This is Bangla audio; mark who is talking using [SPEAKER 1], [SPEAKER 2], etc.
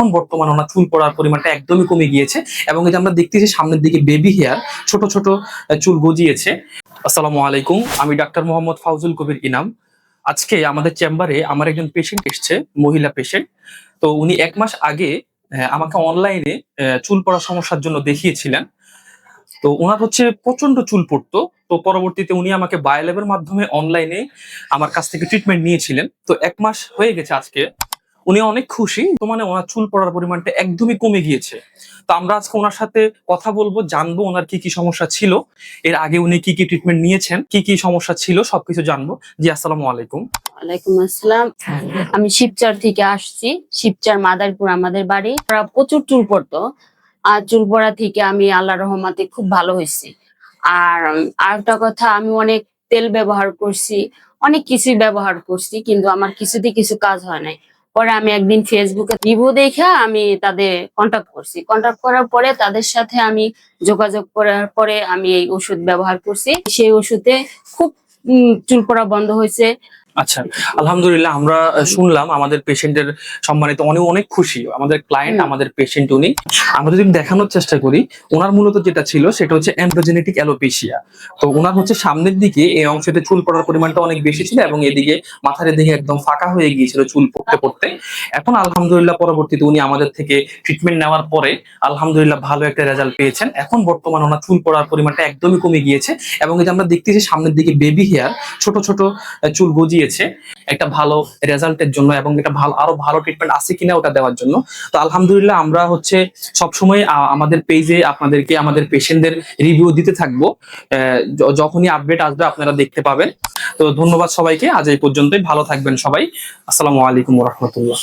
[SPEAKER 1] এখন বর্তমানে ওনার চুল পড়ার পরিমাণটা একদমই কমে গিয়েছে এবং যে আমরা দেখতেছি সামনের দিকে বেবি হেয়ার ছোট ছোট চুল গজিয়েছে। আসসালামু আলাইকুম, আমি ডাক্তার মোহাম্মদ ফাউজুল কবির ইনাম। আজকে আমাদের চেম্বারে আমার একজন পেশেন্ট এসছে, মহিলা পেশেন্ট তো উনি এক মাস আগে আমাকে অনলাইনে চুল পড়ার সমস্যার জন্য দেখিয়েছিলেন। তো ওনার হচ্ছে প্রচণ্ড চুল পড়তো। তো পরবর্তীতে উনি আমাকে বায়োল্যাবের মাধ্যমে অনলাইনে আমার কাছ থেকে ট্রিটমেন্ট নিয়েছিলেন। তো এক মাস হয়ে গেছে আজকে। উনি অনেক খুশি তো মানে ওনার চুল পড়ার পরিমাণটা একদমই কমে গিয়েছে। তো আমরা আজকে ওনার সাথে কথা বলব জানব ওনার কি কি সমস্যা ছিল এর আগে উনি কি কি ট্রিটমেন্ট নিয়েছেন কি কি সমস্যা ছিল সবকিছু জানব। জি আসসালামু আলাইকুম।
[SPEAKER 2] ওয়ালাইকুম আসসালাম। আমি শিবচর থেকে আসছি শিবচর মাদারপুর আমাদের বাড়ি। প্রচুর চুল পড়তো আর চুল পড়া থেকে আমি আল্লাহ রহমাতে খুব ভালো হয়েছি। আর আরেকটা কথা আমি অনেক তেল ব্যবহার করছি অনেক কিছুই ব্যবহার করছি কিন্তু আমার কিছুতে কিছু কাজ হয় নাই। পরে আমি একদিন ফেসবুকে রিভিউ দেখে আমি তাদের কন্ট্যাক্ট করছি। কন্ট্যাক্ট করার পরে তাদের সাথে আমি যোগাযোগ করার পরে আমি এই ওষুধ ব্যবহার করছি। সেই ওষুধে খুব চুল পড়া বন্ধ হয়েছে।
[SPEAKER 1] আচ্ছা আলহামদুলিল্লাহ আমরা শুনলাম আমাদের পেশেন্টের সম্মানিত অনেক অনেক খুশি। আমাদের ক্লায়েন্ট আমাদের পেশেন্ট উনি। আমরা যদি দেখানোর চেষ্টা করি ওনার মূলত যেটা ছিল সেটা হচ্ছে অ্যান্ড্রোজেনেটিক অ্যালোপেশিয়া তো ওনার হচ্ছে সামনের দিকে এই অংশতে চুল পড়ার পরিমাণটা অনেক বেশি ছিল এবং এদিকে মাথার দিকে একদম ফাঁকা হয়ে গিয়েছিল চুল পড়তে পড়তে। এখন আলহামদুলিল্লাহ পরবর্তীতে উনি আমাদের থেকে ট্রিটমেন্ট নেওয়ার পরে আলহামদুলিল্লাহ ভালো একটা রেজাল্ট পেয়েছেন। এখন বর্তমানে ওনার চুল পড়ার পরিমাণটা একদমই কমে গিয়েছে এবং যে আমরা দেখতেছি সামনের দিকে বেবি হেয়ার ছোট ছোট চুল চুল গজিয়েছে একটা ভালো রেজাল্টের জন্য এবং এটা ভালো আরও ভালো ট্রিটমেন্ট আছে কিনা ওটা দেওয়ার জন্য। তো আলহামদুলিল্লাহ আমরা হচ্ছে সবসময় আমাদের পেজে আপনাদেরকে, আমাদের পেশেন্টদের রিভিউ দিতে থাকব। যখনই আপডেট আসবে আপনারা দেখতে পাবেন। তো ধন্যবাদ সবাইকে। আজ এই পর্যন্তই। ভালো থাকবেন সবাই। আসসালামু আলাইকুম রহমতুল্লাহ।